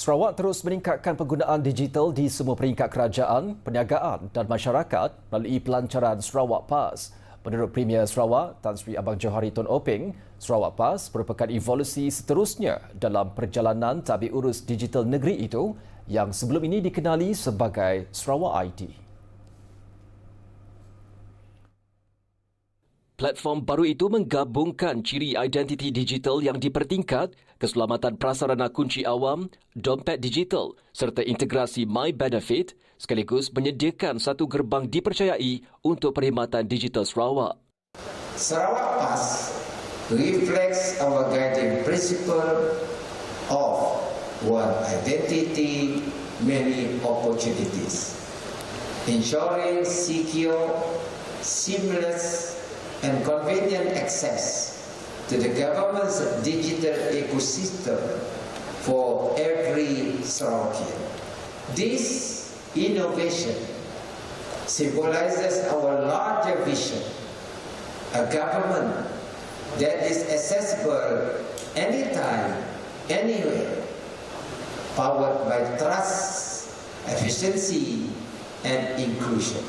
Sarawak terus meningkatkan penggunaan digital di semua peringkat kerajaan, perniagaan dan masyarakat melalui pelancaran Sarawak Pass. Menurut Premier Sarawak, Tan Sri Abang Johari Tun Openg, Sarawak Pass merupakan evolusi seterusnya dalam perjalanan tabik urus digital negeri itu yang sebelum ini dikenali sebagai Sarawak ID. Platform baru itu menggabungkan ciri identiti digital yang dipertingkat, keselamatan prasarana kunci awam, dompet digital serta integrasi My Benefit sekaligus menyediakan satu gerbang dipercayai untuk perkhidmatan digital Sarawak. Sarawak Pass reflects our guiding principle of one identity, many opportunities, ensuring secure, seamless and convenient access to the government's digital ecosystem for every Sarawakian. This innovation symbolizes our larger vision, a government that is accessible anytime, anywhere, powered by trust, efficiency, and inclusion.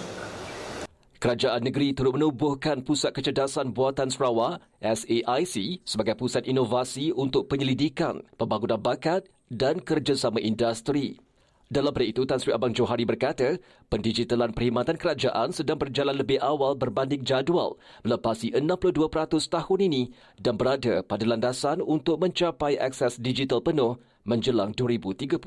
Kerajaan negeri turut menubuhkan Pusat Kecerdasan Buatan Sarawak SAIC sebagai pusat inovasi untuk penyelidikan, pembangunan bakat dan kerjasama industri. Dalam pada itu, Tan Sri Abang Johari berkata, pendigitalan perkhidmatan kerajaan sedang berjalan lebih awal berbanding jadual melepasi 62% tahun ini dan berada pada landasan untuk mencapai akses digital penuh menjelang 2030.